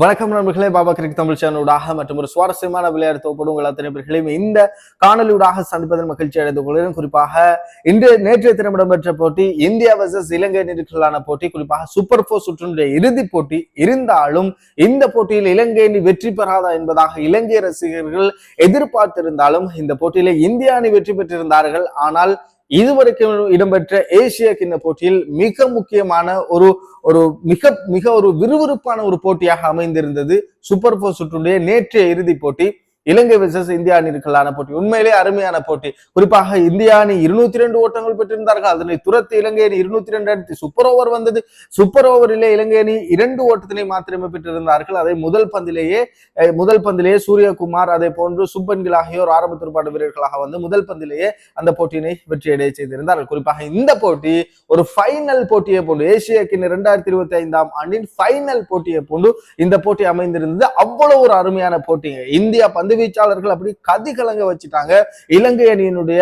வணக்கம் நண்பர்களே பாபா கிரிக் தமிழ் சேனலூடாக மற்றும் ஒரு சுவாரஸ்யமான விளையாட்டு தொகுப்படும் உங்கள் அத்தனை பேர்களையும் இந்த காணொலியூடாக சந்திப்பதன் மகிழ்ச்சி அடைந்து கொள்கிறேன். குறிப்பாக இன்று நேற்றைய தினம் இடம்பெற்ற போட்டி இந்தியா வர்சஸ் இலங்கை அணிகளுக்கான போட்டி குறிப்பாக சூப்பர் போர் சுற்றினுடைய இறுதிப் போட்டி. இருந்தாலும் இந்த போட்டியில் இலங்கை அணி வெற்றி பெறாதா என்பதாக இலங்கை ரசிகர்கள் எதிர்பார்த்திருந்தாலும் இந்த போட்டியில இந்திய அணி வெற்றி பெற்றிருந்தார்கள். ஆனால் இதுவரைக்கும் இடம்பெற்ற ஏசிய கிண்ண போட்டியில் மிக முக்கியமான ஒரு ஒரு மிக மிக ஒரு விறுவிறுப்பான ஒரு போட்டியாக அமைந்திருந்தது சூப்பர் போர் சுற்றுடைய நேற்றைய இறுதிப் போட்டி. இலங்கை விசஸ் இந்தியா அணிகளுக்கான போட்டி. உண்மையிலே அருமையான போட்டி. குறிப்பாக இந்தியா அணி இருநூத்தி ரெண்டு ஓட்டங்கள் பெற்றிருந்தார்கள். அதனை துரத்து இலங்கை அணி இருநூத்தி ரெண்டு அடித்து சூப்பர் ஓவர் வந்தது. சூப்பர் ஓவரிலே இலங்கை அணி இரண்டு ஓட்டத்தினை மாத்திரமே பெற்றிருந்தார்கள். அதை முதல் பந்திலேயே முதல் பந்திலேயே சூரியகுமார் அதே போன்று சுப்பன்கில் ஆகியோர் ஆரம்ப துடுப்பாட்ட வீரர்களாக வந்து முதல் பந்திலேயே அந்த போட்டியினை வெற்றியடைய செய்திருந்தார்கள். குறிப்பாக இந்த போட்டி ஒரு ஃபைனல் போட்டியை போன்று ஏசிய கிண்ண இரண்டாயிரத்தி இருபத்தி ஐந்தாம் ஆண்டின் ஃபைனல் போட்டியை போன்று இந்த போட்டி அமைந்திருந்தது. அவ்வளவு ஒரு அருமையான போட்டிங்க இந்தியா பந்து வீச்சாளர்கள் அப்படி கதி கலங்க வச்சுட்டாங்க. இலங்கை அணியினுடைய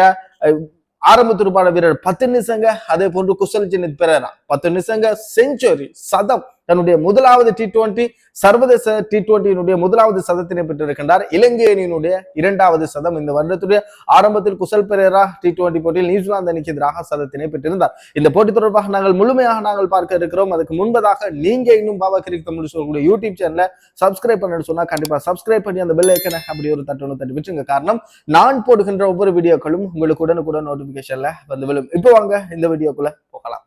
ஆரம்ப துடுப்பாட வீரர் பத்து நிமிஷங்க அதே போன்று குசல் ஜெனித் பெரேரா. பத்து நிமிஷங்க செஞ்சுரி சதம் தன்னுடைய முதலாவது டி டுவெண்டி சர்வதேச டி டுவெண்டியினுடைய முதலாவது சதத்தினை பெற்றிருக்கின்றார். இலங்கை அணியினுடைய இரண்டாவது சதம் இந்த வருடத்துடைய ஆரம்பத்தில் குசல் பெரேரா டி டுவெண்டி போட்டியில் நியூசிலாந்து அணிக்கு எதிராக சதத்தினை பெற்றிருந்தார். இந்த போட்டி தொடர்பாக நாங்கள் முழுமையாக நாங்கள் பார்க்க இருக்கிறோம். அதுக்கு முன்பதாக நீங்க இன்னும் பாபா கிரிக் தமிழ் சொல்லக்கூடிய யூடியூப் சேனலை சப்ஸ்கிரைப் பண்ணு சொன்னா கண்டிப்பா சப்ஸ்கிரைப் பண்ணி அந்த பெல் ஐக்கனை அப்படி ஒரு தட்டு ஒன்று தட்டி விட்டுருங்க காரணம் நான் போடுகின்ற ஒவ்வொரு வீடியோக்களும் உங்களுக்கு உடனுக்குடன் நோட்டிபிகேஷன்ல வந்து விழும். இப்போ வாங்க இந்த வீடியோக்குள்ள போகலாம்.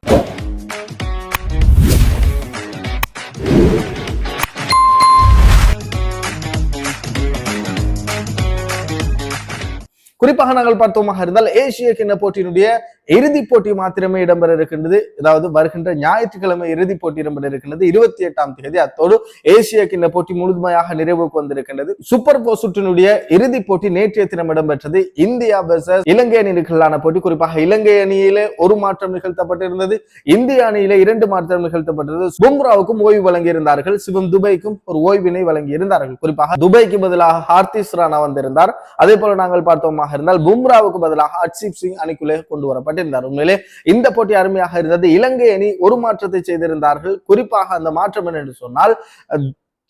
you. குறிப்பாக நாங்கள் பார்த்தோமாக இருந்தால் ஏசிய கிண்ண போட்டியினுடைய இறுதிப் போட்டி மாத்திரமே இடம்பெற இருக்கின்றது. அதாவது வருகின்ற ஞாயிற்றுக்கிழமை இறுதிப் போட்டி இடம்பெற இருக்கின்றது. இருபத்தி எட்டாம் தேதி அத்தோடு ஏசிய கிண்ண போட்டி முழுமையாக நிறைவுக்கு வந்திருக்கின்றது. சூப்பர் போர் சுற்றினுடைய இறுதிப் போட்டி நேற்றைய தினம் இடம்பெற்றது. இந்தியா வெர்சஸ் இலங்கை அணிகளுக்கான போட்டி. குறிப்பாக இலங்கை அணியிலே ஒரு மாற்றம் நிகழ்த்தப்பட்டிருந்தது. இந்திய அணியிலே இரண்டு மாற்றம் நிகழ்த்தப்பட்டது பும்ராவுக்கும் ஓய்வு வழங்கியிருந்தார்கள். சிவம் துபைக்கும் ஒரு ஓய்வினை வழங்கியிருந்தார்கள். குறிப்பாக துபைக்கு பதிலாக ஹார்திஸ் ராணா வந்திருந்தார். அதே போல நாங்கள் பார்த்தோமாக இருந்தால் பும்ராவுக்கு பதிலாக ஹர்ஷீப் சிங் அணிக்குள்ளே கொண்டு வரப்பட்டிருந்தார். உண்மையிலே இந்த போட்டி அருமையாக இருந்தது. இலங்கை அணி ஒரு மாற்றத்தை செய்திருந்தார்கள். குறிப்பாக அந்த மாற்றம் என்னென்று சொன்னால்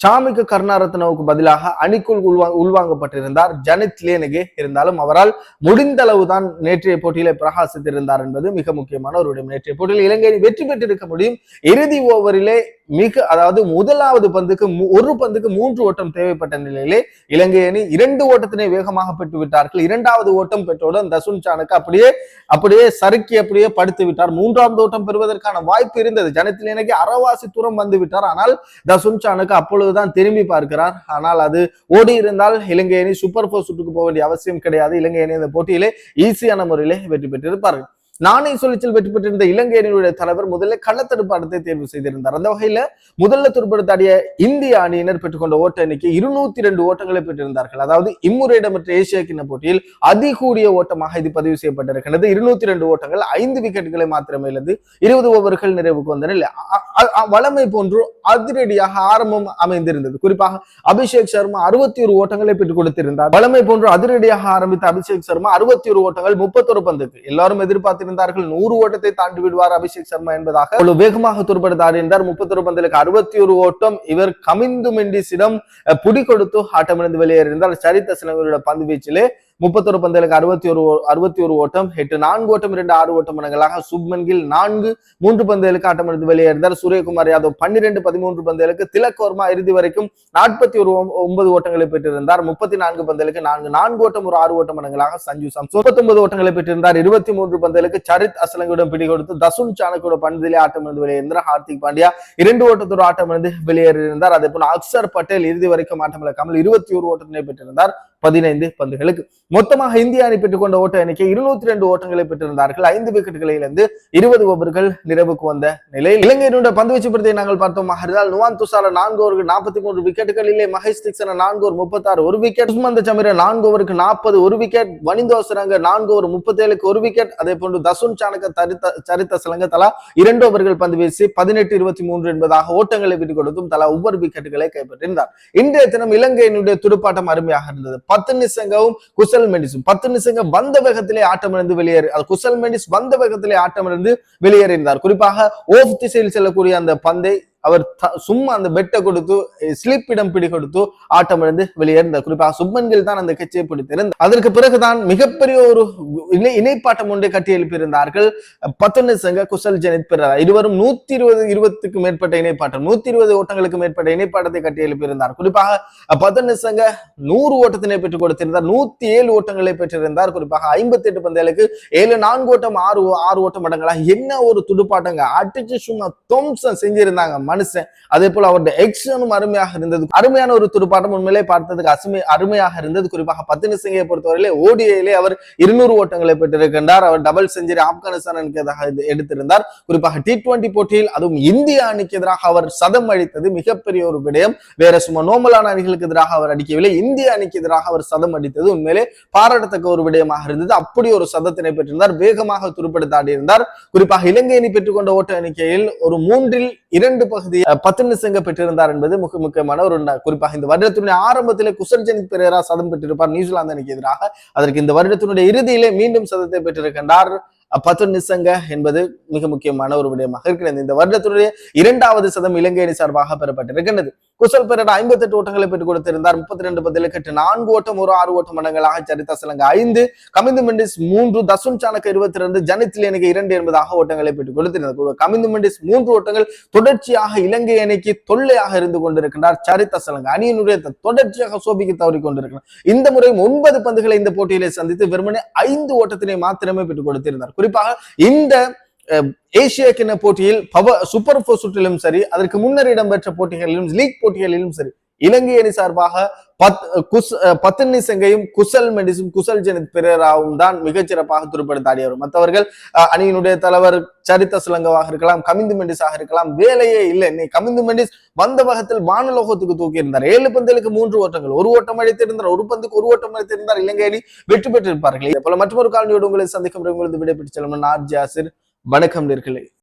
சாமிக்கு கருணாரத்னவுக்கு பதிலாக அணிக்குள் உள்வா உள்வாங்கப்பட்டிருந்தார். ஜனித் லேனகே இருந்தாலும் அவரால் முடிந்த அளவுதான் நேற்றைய போட்டியில பிரகாசித்திருந்தார் என்பது மிக முக்கியமான ஒரு நேற்றைய போட்டியில் இலங்கை வெற்றி பெற்றிருக்க முடியும். இறுதி ஓவரிலே மிக அதாவது முதலாவது பந்துக்கு ஒரு பந்துக்கு மூன்று ஓட்டம் தேவைப்பட்ட நிலையிலே இலங்கை அணி இரண்டு ஓட்டத்தினை வேகமாக பெற்று விட்டார்கள். இரண்டாவது ஓட்டம் பெற்றவுடன் தசுன் சானுக்கு அப்படியே அப்படியே சறுக்கி அப்படியே படுத்து விட்டார். மூன்றாவது ஓட்டம் பெறுவதற்கான வாய்ப்பு இருந்தது. ஜனத்தில் எனக்கு அறவாசி தூரம் வந்து விட்டார். ஆனால் தசுன் சானுக்கு அப்பொழுதுதான் திரும்பி பார்க்கிறார். ஆனால் அது ஓடி இருந்தால் இலங்கை அணி சூப்பர் போர் சுற்றுக்கு போக வேண்டிய அவசியம் கிடையாது. இலங்கை அணி இந்த போட்டியிலே ஈஸியான முறையிலே வெற்றி பெற்றிருப்பார்கள். நானே சொல்லிச்சல் வெற்றி பெற்றிருந்த இலங்கை அணியினுடைய தலைவர் முதல்ல கள்ளத்தடுப்பாட்டத்தை தேர்வு செய்திருந்தார். அந்த வகையில முதல்ல துருப்படுத்தாடிய இந்திய அணியினர் பெற்றுக்கொண்ட ஓட்ட எண்ணிக்கை இருநூத்தி ரெண்டு ஓட்டங்களை பெற்றிருந்தார்கள். அதாவது இம்முறை இடம்பெற்ற ஏசியா கிண்ண போட்டியில் அதிகூடிய ஓட்டமாக இது பதிவு செய்யப்பட்டிருக்கிறது. இருநூத்தி ரெண்டு ஓட்டங்கள் ஐந்து விக்கெட்டுகளை மாத்திரமே இழந்து இருபது ஓவர்கள் நிறைவுக்கு வந்தன வளமை போன்று அதிரடியாக ஆரம்பம் அமைந்திருந்தது. குறிப்பாக அபிஷேக் சர்மா அறுபத்தி ஒரு ஓட்டங்களை பெற்றுக் கொடுத்திருந்தார். வளமை போன்று அதிரடியாக ஆரம்பித்த அபிஷேக் சர்மா அறுபத்தி ஒரு ஓட்டங்கள் முப்பத்தொரு பந்துக்கு. எல்லாரும் எதிர்பார்த்து எதிர்பார்த்திருந்தார்கள் நூறு ஓட்டத்தை தாண்டி விடுவார் அபிஷேக் சர்மா என்பதாக. அவ்வளவு வேகமாக துருப்படுத்தார் என்றார். முப்பத்தொரு பந்தலுக்கு அறுபத்தி ஒரு ஓட்டம். இவர் கமிந்து மெண்டிஸிடம் புடி கொடுத்து ஆட்டமிழந்து வெளியேறியிருந்தார். சரித்த சிலவருடைய பந்து வீச்சிலே முப்பத்தொரு பந்தலுக்கு அறுபத்தி ஒரு அறுபத்தி ஒரு ஓட்டம் எட்டு நான்கு ஓட்டம் இரண்டு ஆறு ஓட்டம் மடங்களாக சுப்மன் கில் நான்கு மூன்று பந்துகளுக்கு எடுத்து வெளியேறினார். சூரியகுமார் யாதவ் பன்னிரெண்டு பதிமூன்று பந்தலுக்கு திலக் வர்மா இறுதி வரைக்கும் நாற்பத்தி ஒரு ஒன்பது ஓட்டங்களை பெற்றிருந்தார். முப்பத்தி நான்கு பந்தலுக்கு நான்கு நான்கு ஓட்டம் ஒரு ஆறு ஓட்டம் மடங்களாக சஞ்சு சாம்சன். முப்பத்தொன்பது ஓட்டங்களை பெற்றிருந்தார். இருபத்தி மூன்று பந்தலுக்கு சரித் அசலங்கிடம் பிடி கொடுத்து தசுன் சாணக்கியோட பந்திலே ஆட்டமிழந்து வெளியேறினார். ஹார்திக் பாண்டியா இரண்டு ஓட்டத்தோடு ஆட்டமிழந்து வெளியேறியிருந்தார். அதே போல அக்சர் பட்டேல் இறுதி வரைக்கும் ஆட்டமிழக்காமல் இருபத்தி ஒரு ஓட்டத்தினை பெற்றிருந்தார். பதினைந்து பந்துகளுக்கு. மொத்தமாக இந்திய அணி பெற்றுக்கொண்ட ஓட்ட எண்ணிக்கை இருநூத்தி ரெண்டு ஓட்டங்களை பெற்றிருந்தார்கள். ஐந்து விக்கெட்டுகளை இழந்து இருபது ஓவர்கள் நிறைவுக்கு வந்த நிலையில் இலங்கையினுடைய பந்து வீச்சு நாங்கள் பார்த்தோம். இருந்தால் நுவான் துசார நான்கு ஓவருக்கு நாற்பத்தி மூன்று விக்கெட்டுகளிலே மகேஷ் திக்சன நான்கு ஓவர் முப்பத்தாறு ஒரு விக்கெட். சுமந்த சமீர நான்கு ஓவருக்கு நாற்பது ஒரு விக்கெட். வனிந்தோசரங்க நான்கு ஓவர் முப்பத்தேழுக்கு ஒரு விக்கெட். அதே போன்று தசுன் சாணக்க தரித்த சரித்த சிலங்க தலா இரண்டு ஓவர்கள் பந்து வீசி பதினெட்டு இருபத்தி மூன்று என்பதாக ஓட்டங்களை விட்டுக் கொடுத்தும் தலா ஒவ்வொரு விக்கெட்டுகளை கைப்பற்றியிருந்தார். இன்றைய தினம் இலங்கையினுடைய துடுப்பாட்டம் அருமையாக இருந்தது. பத்து நிசங்கவும் குசல் மெண்டிஸும் பத்து நிசங்க வந்த வேகத்திலே ஆட்டமிழந்து வெளியேறி அது குசல் மெண்டிஸ் வந்த வேகத்திலே ஆட்டமிழந்து வெளியேறியிருந்தார் குறிப்பாக ஓஃப் திசையில் செல்லக்கூடிய அந்த பந்தை அவர் த- சும்மா அந்த பெட்டை கொடுத்து ஸ்லிப்பிடம் பிடி கொடுத்து ஆட்டமிழந்து இழந்து குறிப்பாக சுப்மன் தான் அந்த கட்சியை பிடித்திருந்தார் அதற்கு பிறகுதான் மிகப்பெரிய ஒரு இணை இணைப்பாட்டம் ஒன்றை கட்டி எழுப்பியிருந்தார்கள். பத்தொன்னு சங்க குசல் ஜெனித் பிறரா. இருவரும் நூத்தி இருபது இருபத்துக்கு மேற்பட்ட இணைப்பாட்டம் நூத்தி இருபது ஓட்டங்களுக்கு மேற்பட்ட இணைப்பாட்டத்தை கட்டி எழுப்பியிருந்தார். குறிப்பாக பத்தொன்னு சங்க நூறு ஓட்டத்தினை பெற்றுக் கொடுத்திருந்தார். நூத்தி ஏழு ஓட்டங்களை பெற்றிருந்தார். குறிப்பாக ஐம்பத்தி எட்டு பந்தயலுக்கு ஏழு நான்கு ஓட்டம் ஆறு ஆறு ஓட்டம் அடங்கலா என்ன ஒரு துடுப்பாட்டங்க. அடிச்சு சும்மா தொம்சம் செஞ்சிருந்தாங்க. மனுஷன். அதே போல அவருடைய எக்ஷனும் அருமையாக இருந்தது. அருமையான ஒரு துடுப்பாட்டம் உண்மையிலே பார்த்ததுக்கு அசுமை அருமையாக இருந்தது. குறிப்பாக பத்து சிங்கை பொறுத்தவரையிலே ஓடிஐயிலே அவர் இருநூறு ஓட்டங்களை பெற்றிருக்கின்றார். அவர் டபுள் செஞ்சுரி ஆப்கானிஸ்தானுக்கு எதிராக எடுத்திருந்தார். குறிப்பாக டி டுவெண்டி போட்டியில் அதுவும் இந்திய அணிக்கு எதிராக அவர் சதம் அடித்தது மிகப்பெரிய ஒரு விடயம். வேற சும்மா நோமலான அணிகளுக்கு எதிராக அவர் அடிக்கவில்லை. இந்திய அணிக்கு எதிராக அவர் சதம் அடித்தது உண்மையிலே பாராட்டத்தக்க ஒரு விடயமாக இருந்தது. அப்படி ஒரு சதத்தினை பெற்றிருந்தார். வேகமாக துருப்படுத்த ஆடியிருந்தார் குறிப்பாக இலங்கை அணி பெற்றுக்கொண்ட ஓட்ட எண்ணிக்கையில் ஒரு மூன்றில் இரண்டு பகுதி அஹ், பத்து நிசங்க பெற்றிருந்தார் என்பது மிக முக்கியமான ஒரு குறிப்பாக இந்த வருடத்தினுடைய ஆரம்பத்திலே குசர்ஜனித் பெரேரா சதம் பெற்றிருப்பார் நியூசிலாந்து அணிக்கு எதிராக. அதற்கு இந்த வருடத்தினுடைய இறுதியிலே மீண்டும் சதத்தை பெற்றிருக்கின்றார். பத்து நிசங்க என்பது மிக முக்கியமான ஒரு விடயமாக இருக்கிறது. இந்த வருடத்தினுடைய இரண்டாவது சதம் இலங்கை அணி சார்பாக பெறப்பட்டிருக்கின்றது. குசல் பெரேரா ஐம்பத்தி ஓட்டங்களை பெற்றுக் கொடுத்திருந்தார். முப்பத்தி ரெண்டு பதிலுக்கு கட்டு நான்கு ஓட்டம் ஒரு ஆறு ஓட்டம் மடங்களாக சரிதா சிலங்க. ஐந்து கமிந்து மெண்டிஸ் மூன்று தசும் சாணக்க இருபத்தி ரெண்டு ஜனித்தில் எனக்கு இரண்டு என்பதாக ஓட்டங்களை பெற்றுக் கொடுத்திருந்தார். கமிந்து மெண்டிஸ் மூன்று ஓட்டங்கள் தொடர்ச்சியாக இலங்கை அணிக்கு தொல்லையாக இருந்து கொண்டிருக்கின்றார் சரிதா சிலங்க. அணியினுடைய தொடர்ச்சியாக சோபிக்கு தவறி கொண்டிருக்கிறார். இந்த முறை ஒன்பது பந்துகளை இந்த போட்டியிலே சந்தித்து வெறுமனே ஐந்து ஓட்டத்தினை மாத்திரமே பெற்றுக் கொடுத்திருந்தார். குறிப்பாக இந்த ஏசிய கிண்ண போட்டியில் பவ சூப்பர் ஃபோர் சுற்றிலும் சரி அதற்கு முன்னர் இடம்பெற்ற போட்டிகளிலும் லீக் போட்டிகளிலும் சரி இலங்கை அணி சார்பாக பத் குஸ் அஹ், செங்கையும் குசல் மெண்டிஸும் குசல் ஜெனித் பெரேராவும் தான் மிகச்சிறப்பாக துருப்படுத்த ஆடியவர் மற்றவர்கள் அணியினுடைய தலைவர் சரித்த சுலங்கவாக இருக்கலாம் கமிந்து மெண்டிஸாக இருக்கலாம் வேலையே இல்லை. நீ கமிந்து மெண்டிஸ் வந்த வகத்தில் வானலோகத்துக்கு தூக்கி இருந்தார் ஏழு பந்துகளுக்கு மூன்று ஓட்டங்கள் ஒரு ஓட்டம் அடித்திருந்தார் ஒரு பந்துக்கு ஒரு ஓட்டம் அடித்திருந்தார். இலங்கை அணி வெற்றி பெற்றிருப்பார்கள். இதே போல மற்றொரு காலனியோடு உங்களை சந்திக்கும் உங்களது விடைபெற்று செல்லும் ஆர் ஜாசிர். வணக்கம் நேர்களே.